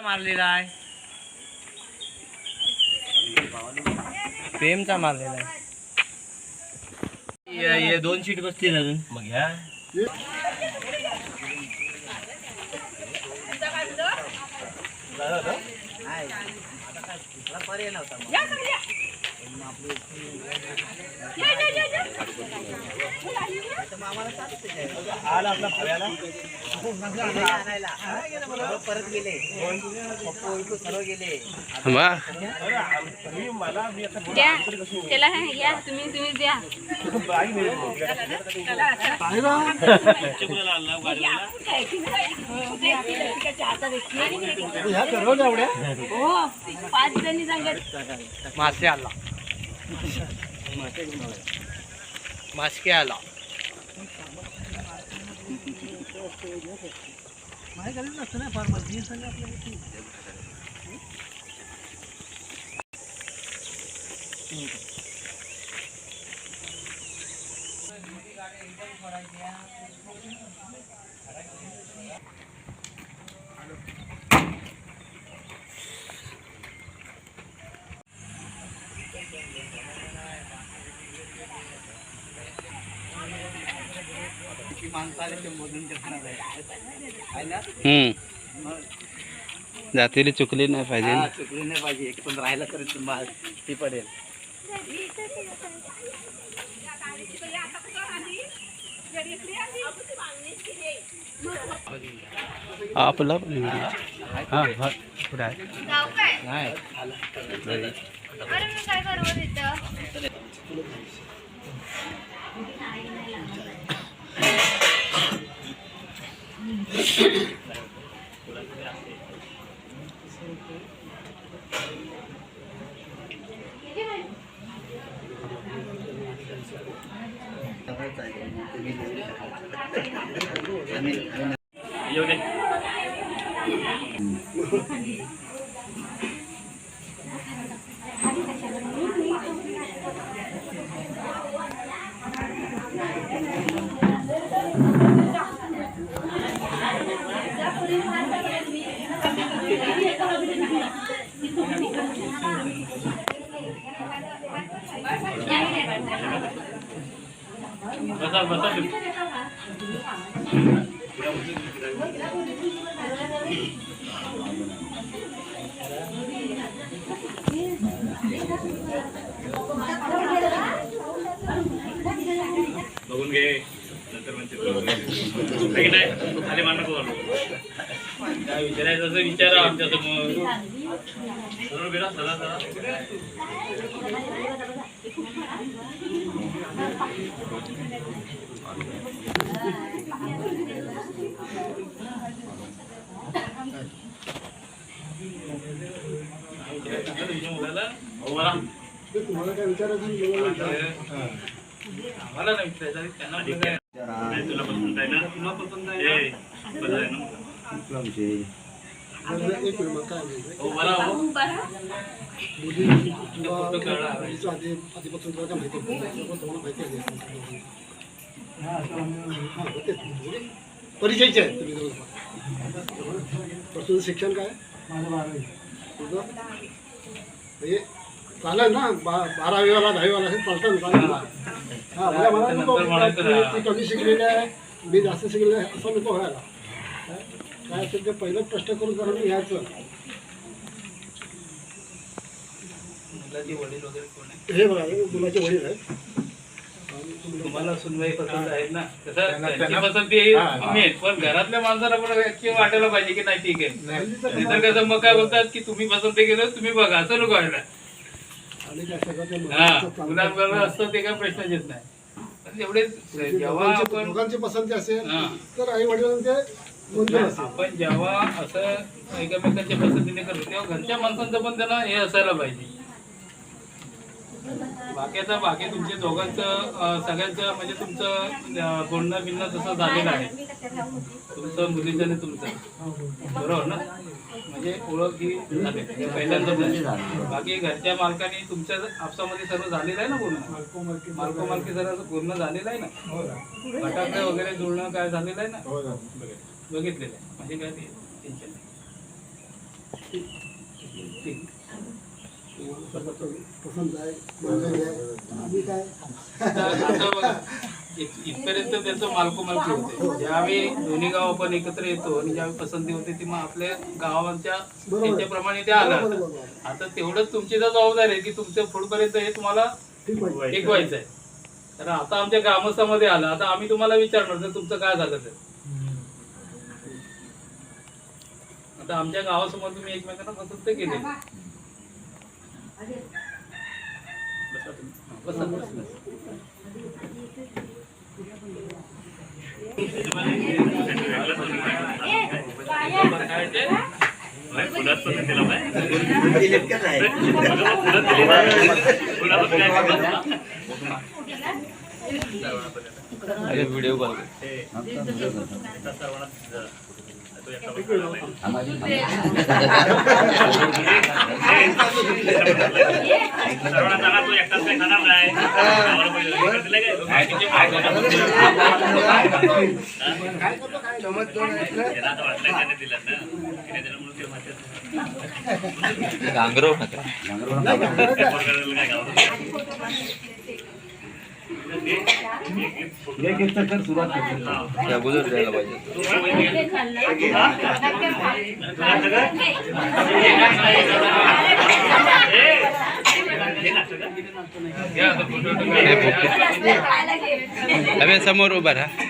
मारलेला आहे? प्रेमचा मारलेला आहे. ये- ये दोन सीट बसतील अजून. मग ह्या आला आपला फळ्याला परत गेले पप्पू इकडून सर्व गेले द्या त्याला हे घ्या तुम्ही तुम्ही द्या हो पाच जणी सांगत मासे आला. मासके आला. आले ते मोजून करणार आहे. ना? जातीला चुकली नाही पाहिजे. हा, चुकली नाही पाहिजे. एक पण राहिला तरी तुम्हाला ती पडेल. आपला पण हा पुढे नाही. काय Yun eh. बघून घे नंतर म्हणते आहे की नाही खाली मान नको घालू. काय विचारायचं असं विचारा आमच्यासमोर समोर बेटा सदा सदा मुलाला हो मला आम्हाला नाही विचारायचं त्यांना विचारायचं. नाही, तुला पसंत आहे ना तुला पसंत आहे ना? ए, बरं परिचयचे आहे तुम्ही दोघं तुझं शिक्षण काय? तुझं? म्हणजे चालेल ना? बा बारावीवाला दहावीवाला हे चालतं ना? हा मला नको. ती कमी शिकलेली आहे मी जास्त शिकलेली आहे असं नको व्हायला. हा? काय असेल ते पहिलंच कष्ट करून करून घ्यायचं. मुलाचे वडील वगैरे? हे बघा हे मुलाचे वडील आहेत. तुम्हाला सुनवाई पसंत आहेत ना? कसं? त्यांची पसंती ही मेन पण घरातल्या माणसाला पण वाटायला पाहिजे की नाही ठीक आहे. नाहीतर कसं मग काय बोलतात की तुम्ही पसंत केलं तुम्ही बघा असं नको व्हायला. हा मुलांबरोबर असतं ते काय प्रश्नच येत नाही. एवढे जेव्हा दोघांची आपण पसंती असेल हा. तर आई वडिलांचे आपण जेव्हा असं एकमेकांच्या पद्धतीने करतो तेव्हा घरच्या माणसांचं पण त्यांना हे असायला पाहिजे. बाकीचा बाकी तुमच्या दोघांचं सगळ्यांचं म्हणजे तुमचं बोलणं बिलणं तसं झालेलं आहे. तुमचं मुलीचं आणि तुमचं. बरोबर ना? म्हणजे ओळख ही झाली. झाली. बाकी घरच्या मालकाने तुमच्या आपसामध्ये सर्व झालेलं आहे ना पूर्ण मालको मालकी सर्व पूर्ण झालेलं आहे ना? फटाकडे वगैरे जुळणं काय झालेलं आहे ना? बघितलेलं आहे. म्हणजे काय टेन्शन नाही. पसंत आहे आहे आम्ही काय इथपर्यंत त्याचं मालको मालकी होते ज्या आम्ही दोन्ही गाव आपण एकत्र येतो आणि ज्यावेळी पसंती होते ती मग आपल्या गावांच्या बरोबर. ते आलं आता. तेवढंच तुमची तर जबाबदारी आहे की तुमच्या पुढपर्यंत हे तुम्हाला टिकवायचं आहे तर आता आमच्या ग्रामस्थामध्ये आलं आता आम्ही तुम्हाला विचारणार तर तुमचं काय झालं तर आता आमच्या गावासमोर तुम्ही एकमेकांना पसंत केले बसा तुम्ही. बसा, बसा. काय ते? अरे अगोदर द्यायला पाहिजे वगैरे. अबे समोर उभा राहा.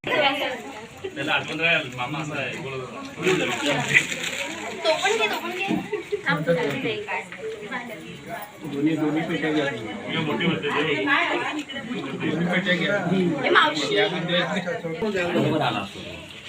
बायला पण. तो पण घे तो पण घे थांब तुला मी ते काय हे मावशी